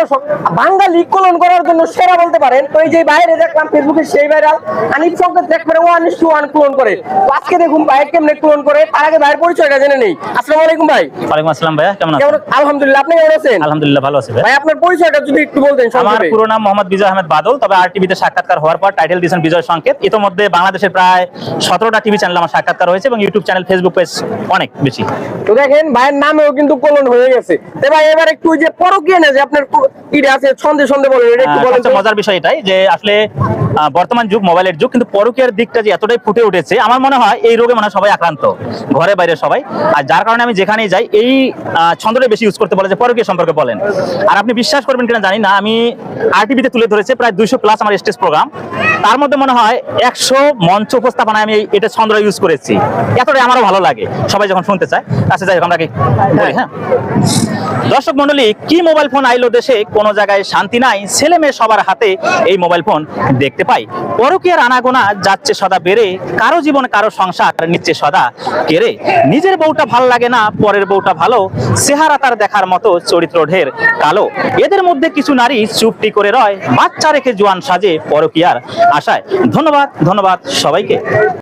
দর্শক বাঙালি কলন করার জন্য সেরা বলতে পারেন। তো এই যে বাইরে দেখলাম ফেসবুকে সেই ভাইরাল সংকেত one is two one clone করে। তো আজকে দেখুন ভাই কেমনে ক্লোন করে তার আগে ভাইয়ের পরিচয়টা জেনে নেই। আসসালামু আলাইকুম ভাই। ওয়ালাইকুম আসসালাম ভাইয়া কেমন আছেন? আলহামদুলিল্লাহ আপনি কেমন আছেন? আলহামদুলিল্লাহ ভালো আছি ভাই আপনার পরিচয়টা যদি একটু বলতেন আমার পুরো নাম মোহাম্মদ বিজয় আহমেদ বাদল তবে আর টিভিতে সাক্ষাৎকার হওয়ার পর টাইটেল দিয়েছেন বিজয় সংকেত। ইতোমধ্যে বাংলাদেশের প্রায় সতেরোটা টিভি চ্যানেল আমার সাক্ষাৎকার হয়েছে এবং ইউটিউব চ্যানেল ফেসবুক পেজ অনেক বেশি। তো দেখেন ভাইয়ের নামেও কিন্তু কলন হয়ে গেছে। তো ভাই এবার একটু ওই যে পরকীয় না যে আপনার ইটা আছে ছন্দে ছন্দে বলেন এটা একটু বলেন মজার বিষয় এটাই যে আসলে বর্তমান যুগ মোবাইলের যুগ কিন্তু পরকীয়ার দিকটা যে এতটাই ফুটে উঠেছে আমার মনে হয় এই রোগে মনে হয় সবাই আক্রান্ত ঘরে বাইরে সবাই। আর যার কারণে আমি যেখানেই যাই এই ছন্দটাই বেশি ইউজ করতে বলে যে পরকীয় সম্পর্কে বলেন। আর আপনি বিশ্বাস করবেন কিনা জানি না আমি আরটিভিতে তুলে ধরেছে প্রায় দুইশো প্লাস আমার স্টেজ প্রোগ্রাম তার মধ্যে মনে হয় একশো মঞ্চ উপস্থাপনায় আমি এটা ছন্দটা ইউজ করেছি। এতটাই আমারও ভালো লাগে। সবাই যখন শুনতে চায় আচ্ছা যাই আমরা কি হ্যাঁ? দর্শক মন্ডলী কি মোবাইল ফোন আইলো দেশে? কোনো জায়গায় শান্তি নাই। ছেলে মেয়ে সবার হাতে এই মোবাইল ফোন দেখতে পাই। পরকীয়ার আনাগোনা যাচ্ছে সদা বেড়ে। কারও জীবন, কারও সংসার নিচ্ছে সদা কেড়ে। নিজের বউটা ভালো লাগে না, পরের বউটা ভালো। চেহারা তার দেখার মতো, চরিত্র ঢের কালো। এদের মধ্যে কিছু নারী চুপটি করে রয়। বাচ্চা রেখে জোয়ান সাজে পরকীয়ার আশায়। ধন্যবাদ ধন্যবাদ সবাইকে।